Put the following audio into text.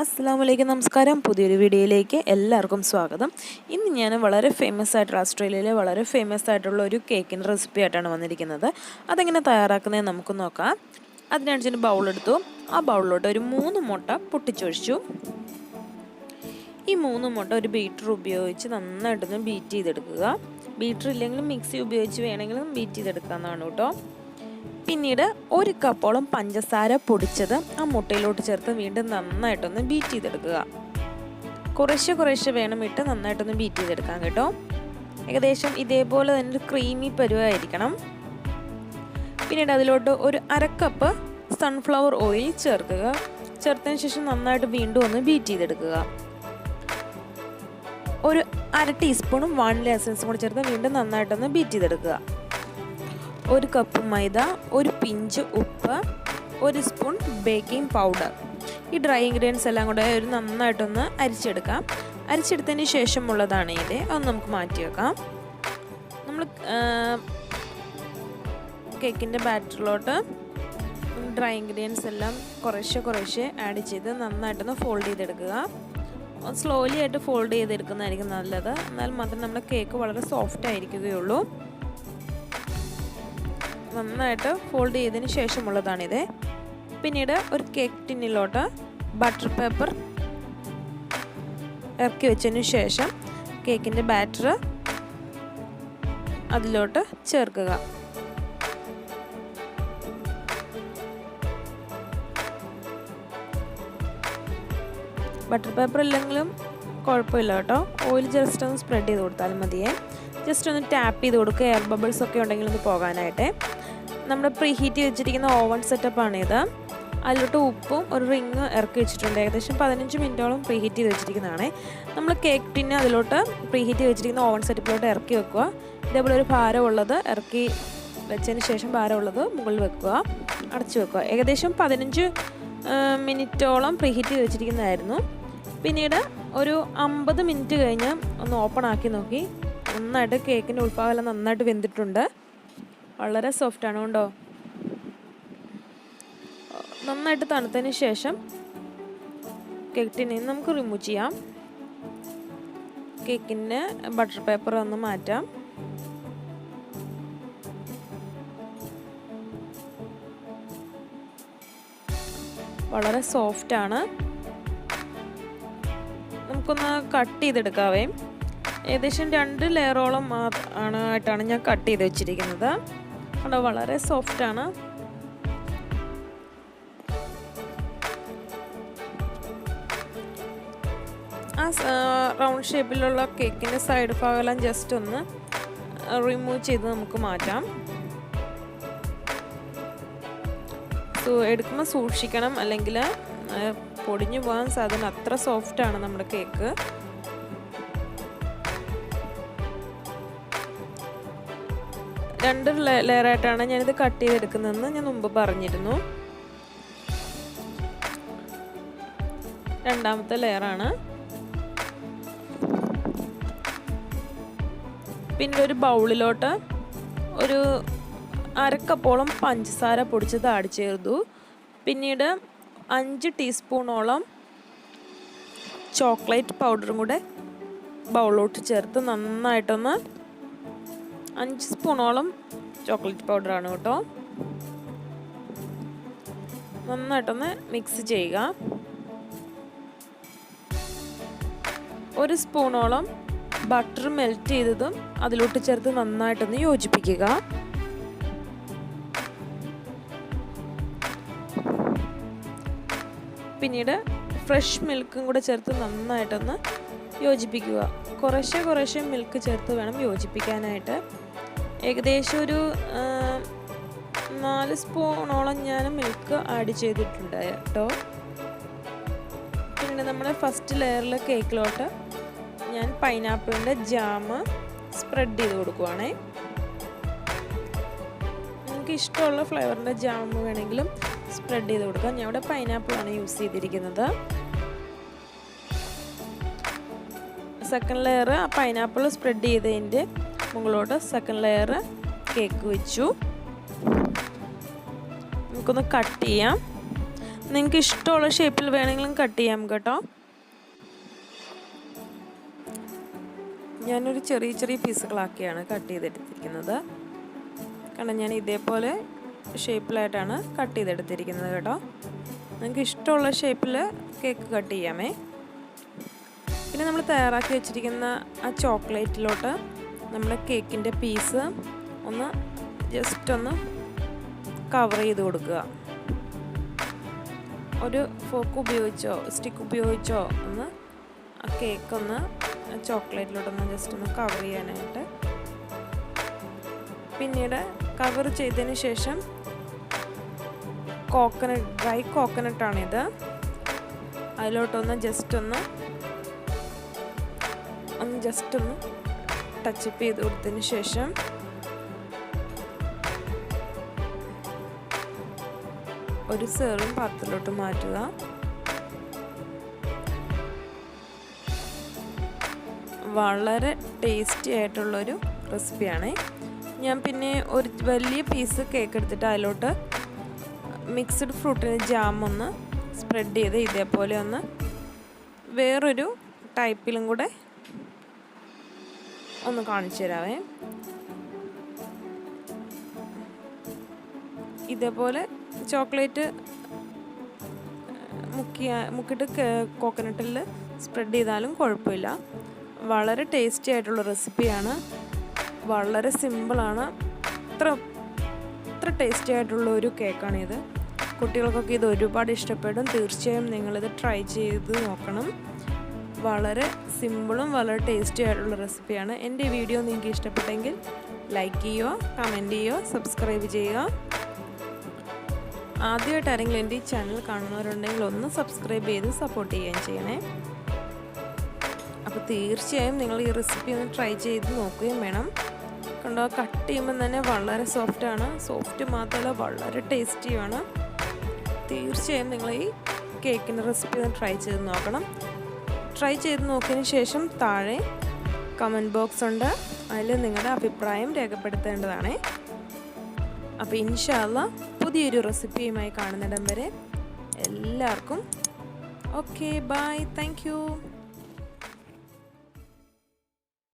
അസ്സാം വലൈക്കും നമസ്കാരം. പുതിയൊരു വീഡിയോയിലേക്ക് എല്ലാവർക്കും സ്വാഗതം. ഇന്ന് ഞാൻ വളരെ ഫേമസ് ആയിട്ടുള്ള ഓസ്ട്രേലിയയിലെ വളരെ ഫേമസ് ആയിട്ടുള്ള ഒരു കേക്കിന്റെ റെസിപ്പി ആയിട്ടാണ് വന്നിരിക്കുന്നത്. അതെങ്ങനെ തയ്യാറാക്കുന്നത് നമുക്ക് നോക്കാം. അതിനനുസരിച്ച് ബൗളെടുത്തു ആ ബൗളിലോട്ട് ഒരു മൂന്ന് മുട്ട പൊട്ടിച്ചൊഴിച്ചു. ഈ മൂന്ന് മുട്ട ഒരു ബീറ്റർ ഉപയോഗിച്ച് നന്നായിട്ടൊന്ന് ബീറ്റ് ചെയ്തെടുക്കുക. ബീറ്റർ ഇല്ലെങ്കിലും മിക്സി ഉപയോഗിച്ച് വേണമെങ്കിലും ബീറ്റ് ചെയ്തെടുക്കാവുന്നതാണ് കേട്ടോ. പിന്നീട് ഒരു കപ്പോളം പഞ്ചസാര പൊടിച്ചത് ആ മുട്ടയിലോട്ട് ചേർത്ത് വീണ്ടും നന്നായിട്ടൊന്ന് ബീറ്റ് ചെയ്തെടുക്കുക. കുറേശ്ശെ കുറേശ്ശെ വേണം ഇട്ട് നന്നായിട്ടൊന്ന് ബീറ്റ് ചെയ്തെടുക്കാം കേട്ടോ. ഏകദേശം ഇതേപോലെ തന്നെ ഒരു ക്രീമി പരുവായിരിക്കണം. പിന്നീട് അതിലോട്ട് ഒരു അരക്കപ്പ് സൺഫ്ലവർ ഓയിൽ ചേർക്കുക. ചേർത്തതിന് ശേഷം നന്നായിട്ട് വീണ്ടും ഒന്ന് ബീറ്റ് ചെയ്തെടുക്കുക. ഒരു അര ടീസ്പൂണും വാനില എസൻസും കൂടി ചേർത്ത് വീണ്ടും നന്നായിട്ടൊന്ന് ബീറ്റ് ചെയ്തെടുക്കുക. ഒരു കപ്പ് മൈദ ഒരു പിഞ്ച് ഉപ്പ് ഒരു സ്പൂൺ ബേക്കിംഗ് പൗഡർ ഈ ഡ്രൈ ഇൻഗ്രീഡിയൻസ് എല്ലാം കൂടെ ഒരു നന്നായിട്ടൊന്ന് അരിച്ചെടുക്കാം. അരിച്ചെടുത്തതിന് ശേഷമുള്ളതാണ് ഇത്. അത് നമുക്ക് മാറ്റി വെക്കാം. നമ്മൾ കേക്കിന്റെ ബാറ്ററിലോട്ട് ഡ്രൈ ഇൻഗ്രീഡിയൻസ് എല്ലാം കുറേശ്ശെ കുറേശ്ശെ ആഡ് ചെയ്ത് നന്നായിട്ടൊന്ന് ഫോൾഡ് ചെയ്തെടുക്കുക. സ്ലോലി ആയിട്ട് ഫോൾഡ് ചെയ്തെടുക്കുന്നതായിരിക്കും നല്ലത്. എന്നാൽ മാത്രം നമ്മുടെ കേക്ക് വളരെ സോഫ്റ്റ് ആയിരിക്കുകയുള്ളൂ. നന്നായിട്ട് ഫോൾഡ് ചെയ്തതിന് ശേഷമുള്ളതാണിത്. പിന്നീട് ഒരു കേക്ക് ടിന്നിലോട്ട് ബട്ടർ പേപ്പർ ഇറക്കി വെച്ചതിന് ശേഷം കേക്കിന്റെ ബാറ്റർ അതിലോട്ട് ചേർക്കുക. ബട്ടർ പേപ്പർ ഇല്ലെങ്കിലും കുഴപ്പമില്ല കേട്ടോ. ഓയിൽ ജസ്റ്റ് ഒന്ന് സ്പ്രെഡ് ചെയ്ത് കൊടുത്താലും മതിയേ. ജസ്റ്റ് ഒന്ന് ടാപ്പ് ചെയ്ത് കൊടുക്കുക. എയർ ബബിൾസ് ഒക്കെ ഉണ്ടെങ്കിൽ ഒന്ന് പോകാനായിട്ട്. നമ്മൾ പ്രീ ഹീറ്റ് വെച്ചിരിക്കുന്ന ഓവൻ സെറ്റപ്പാണിത് അതിലോട്ട് ഉപ്പും ഒരു റിങ് ഇറക്കി വെച്ചിട്ടുണ്ട്. ഏകദേശം പതിനഞ്ച് മിനിറ്റോളം പ്രീ ഹീറ്റ് ചെയ്ത് വെച്ചിരിക്കുന്നതാണ്. നമ്മൾ കേക്ക് പിന്നെ അതിലോട്ട് പ്രീ ഹീറ്റ് വെച്ചിരിക്കുന്ന ഓവൺ സെറ്റപ്പിലോട്ട് ഇറക്കി വെക്കുക. ഇതേപോലെ ഒരു ഭാരമുള്ളത് ഇറക്കി വെച്ചതിന് ശേഷം ഭാരമുള്ളത് മുകളിൽ വെക്കുക. അടച്ചു വെക്കുക. ഏകദേശം പതിനഞ്ച് മിനിറ്റോളം പ്രീ ഹീറ്റ് ചെയ്ത് വെച്ചിരിക്കുന്നതായിരുന്നു. പിന്നീട് ഒരു അമ്പത് മിനിറ്റ് കഴിഞ്ഞ് ഒന്ന് ഓപ്പൺ ആക്കി നോക്കി. നന്നായിട്ട് കേക്കിന്റെ ഉൾഭാഗം നന്നായിട്ട് വെന്തിട്ടുണ്ട്. വളരെ സോഫ്റ്റ് ആണ് കേട്ടോ നന്നായിട്ട് തണുത്തതിന് ശേഷം കേക്കിനെ നമുക്ക് റിമൂവ് ചെയ്യാം. കേക്കിന്റെ ബട്ടർ പേപ്പർ ഒന്ന് മാറ്റാം. വളരെ സോഫ്റ്റ് ആണ്. നമുക്കൊന്ന് കട്ട് ചെയ്തെടുക്കാവേ. ഏകദേശം രണ്ട് ലെയറോളം ആണ് ആയിട്ടാണ് ഞാൻ കട്ട് ചെയ്ത് വെച്ചിരിക്കുന്നത്. അവിടെ വളരെ സോഫ്റ്റ് ആണ്. ആ റൗണ്ട് ഷേപ്പിലുള്ള കേക്കിന്റെ സൈഡ് ഭാഗമെല്ലാം ജസ്റ്റ് ഒന്ന് റിമൂവ് ചെയ്ത് നമുക്ക് മാറ്റാം. സോ എടുക്കുമ്പോൾ സൂക്ഷിക്കണം. അല്ലെങ്കിൽ പൊടിഞ്ഞു പോകാൻ സാധ്യത അത്ര സോഫ്റ്റാണ് നമ്മുടെ കേക്ക് രണ്ട് ലെയറായിട്ടാണ് ഞാനിത് കട്ട് ചെയ്തെടുക്കുന്നതെന്ന് ഞാൻ മുമ്പ് പറഞ്ഞിരുന്നു. രണ്ടാമത്തെ ലെയറാണ്. പിന്നെ ഒരു ബൗളിലോട്ട് ഒരു അരക്കപ്പോളം പഞ്ചസാര പൊടിച്ചത് ആഡ് ചേർത്തു. പിന്നീട് അഞ്ച് ടീസ്പൂണോളം ചോക്ലേറ്റ് പൗഡറും കൂടെ ബൗളിലോട്ട് ചേർത്ത് നന്നായിട്ടൊന്ന് അഞ്ച് സ്പൂണോളം ചോക്ലേറ്റ് പൗഡർ പൗഡറാണ് കേട്ടോ. നന്നായിട്ടൊന്ന് മിക്സ് ചെയ്യുക. ഒരു സ്പൂണോളം ബട്ടർ മെൽറ്റ് ചെയ്തതും അതിലോട്ട് ചേർത്ത് നന്നായിട്ടൊന്ന് യോജിപ്പിക്കുക. പിന്നീട് ഫ്രഷ് മിൽക്കും കൂടെ ചേർത്ത് നന്നായിട്ടൊന്ന് യോജിപ്പിക്കുക. കുറേശ്ശെ കുറേശ്ശെ മിൽക്ക് ചേർത്ത് വേണം യോജിപ്പിക്കാനായിട്ട്. ഏകദേശം ഒരു നാല് സ്പൂണോളം ഞാൻ മിൽക്ക് ആഡ് ചെയ്തിട്ടുണ്ട് കേട്ടോ. പിന്നെ നമ്മുടെ ഫസ്റ്റ് ലെയറിലെ കേക്കിലോട്ട് ഞാൻ പൈനാപ്പിളിന്റെ ജാമ് സ്പ്രെഡ് ചെയ്ത് കൊടുക്കുവാണേ. നിങ്ങൾക്ക് ഇഷ്ടമുള്ള ഫ്ലേവറിന്റെ ജാമ് വേണമെങ്കിലും സ്പ്രെഡ് ചെയ്ത് കൊടുക്കാം. ഞാൻ ഇവിടെ പൈനാപ്പിളാണ് യൂസ് ചെയ്തിരിക്കുന്നത്. സെക്കൻഡ് ലെയർ പൈനാപ്പിൾ സ്പ്രെഡ് ചെയ്തതിന്റെ മുകളിലോട്ട് സെക്കൻഡ് ലെയർ കേക്ക് വെച്ചു. നമുക്കൊന്ന് കട്ട് ചെയ്യാം. നിങ്ങൾക്ക് ഇഷ്ടമുള്ള ഷേപ്പിൽ വേണമെങ്കിലും കട്ട് ചെയ്യാം കേട്ടോ. ഞാനൊരു ചെറിയ ചെറിയ പീസുകളാക്കിയാണ് കട്ട് ചെയ്തെടുത്തിരിക്കുന്നത്. കാരണം ഞാൻ ഇതേപോലെ ഷേപ്പിലായിട്ടാണ് കട്ട് ചെയ്തെടുത്തിരിക്കുന്നത് കേട്ടോ. നിങ്ങൾക്ക് ഇഷ്ടമുള്ള ഷേപ്പിൽ കേക്ക് കട്ട് ചെയ്യാമേ. പിന്നെ നമ്മൾ തയ്യാറാക്കി വെച്ചിരിക്കുന്ന ആ ചോക്ലേറ്റിലോട്ട് നമ്മൾ കേക്കിന്റെ പീസ് ഒന്ന് ജസ്റ്റ് ഒന്ന് കവർ ചെയ്ത് കൊടുക്കുക. ഒരു ഫോക്ക് ഉപയോഗിച്ചോ സ്റ്റിക്ക് ഉപയോഗിച്ചോ ഒന്ന് ആ കേക്ക് ഒന്ന് ചോക്ലേറ്റിലോട്ടൊന്ന് ജസ്റ്റ് ഒന്ന് കവർ ചെയ്യാനായിട്ട്. പിന്നീട് കവർ ചെയ്തതിന് ശേഷം കോക്കനട്ട് ഡ്രൈ കോക്കനട്ടാണിത് അതിലോട്ടൊന്ന് ജസ്റ്റ് ഒന്ന് ജസ്റ്റ് ഒന്ന് ടച്ചപ്പ് ചെയ്ത് കൊടുത്തതിന് ശേഷം ഒരു സെറും പാത്രത്തിലോട്ട് മാറ്റുക. വളരെ ടേസ്റ്റി ആയിട്ടുള്ളൊരു റെസിപ്പിയാണ് ഞാൻ പിന്നെ ഒരു വലിയ പീസ് കേക്ക് എടുത്തിട്ട് അതിലോട്ട് മിക്സ്ഡ് ഫ്രൂട്ടിന് ജാം ഒന്ന് സ്പ്രെഡ് ചെയ്ത് ഇതേപോലെ ഒന്ന് വേറൊരു ടൈപ്പിലും കൂടെ ഒന്ന് കാണിച്ചു തരാവേ. ഇതേപോലെ ചോക്ലേറ്റ് മുക്കിയ മുക്കിയിട്ട് കോക്കനട്ടിൽ സ്പ്രെഡ് ചെയ്താലും കുഴപ്പമില്ല. വളരെ ടേസ്റ്റി ആയിട്ടുള്ള റെസിപ്പിയാണ്. വളരെ സിമ്പിളാണ്. ഇത്ര ഇത്ര ടേസ്റ്റി ആയിട്ടുള്ള ഒരു കേക്കാണിത്. കുട്ടികൾക്കൊക്കെ ഇത് ഒരുപാട് ഇഷ്ടപ്പെടും. തീർച്ചയായും നിങ്ങളിത് ട്രൈ ചെയ്ത് നോക്കണം. വളരെ സിമ്പിളും വളരെ ടേസ്റ്റി ആയിട്ടുള്ള റെസിപ്പിയാണ്. എന്റെ വീഡിയോ നിങ്ങൾക്ക് ഇഷ്ടപ്പെട്ടെങ്കിൽ ലൈക്ക് ചെയ്യുക കമന്റ് ചെയ്യുക സബ്സ്ക്രൈബ് ചെയ്യുക. ആദ്യമായിട്ട് ആരെങ്കിലും എന്റെ ഈ ചാനൽ കാണുന്നവരുണ്ടെങ്കിൽ ഒന്ന് സബ്സ്ക്രൈബ് ചെയ്ത് സപ്പോർട്ട് ചെയ്യുകയും ചെയ്യണേ. അപ്പോൾ തീർച്ചയായും നിങ്ങൾ ഈ റെസിപ്പി ഒന്ന് ട്രൈ ചെയ്ത് നോക്കുകയും വേണം. കണ്ടോ കട്ട് ചെയ്യുമ്പോൾ തന്നെ വളരെ സോഫ്റ്റാണ് സോഫ്റ്റ് മാത്രമല്ല വളരെ ടേസ്റ്റിയുമാണ് തീർച്ചയായും നിങ്ങൾ ഈ കേക്കിന്റെ റെസിപ്പി ഒന്ന് ട്രൈ ചെയ്ത് നോക്കണം. ട്രൈ ചെയ്ത് നോക്കിയതിന് ശേഷം താഴെ കമന്റ് ബോക്സ് ഉണ്ട്. അതിൽ നിങ്ങളുടെ അഭിപ്രായം രേഖപ്പെടുത്തേണ്ടതാണ്. അപ്പോൾ ഇൻഷാല്ല പുതിയൊരു റെസിപ്പിയുമായി കാണുന്നിടം വരെ എല്ലാവർക്കും ഓക്കെ ബായ് താങ്ക്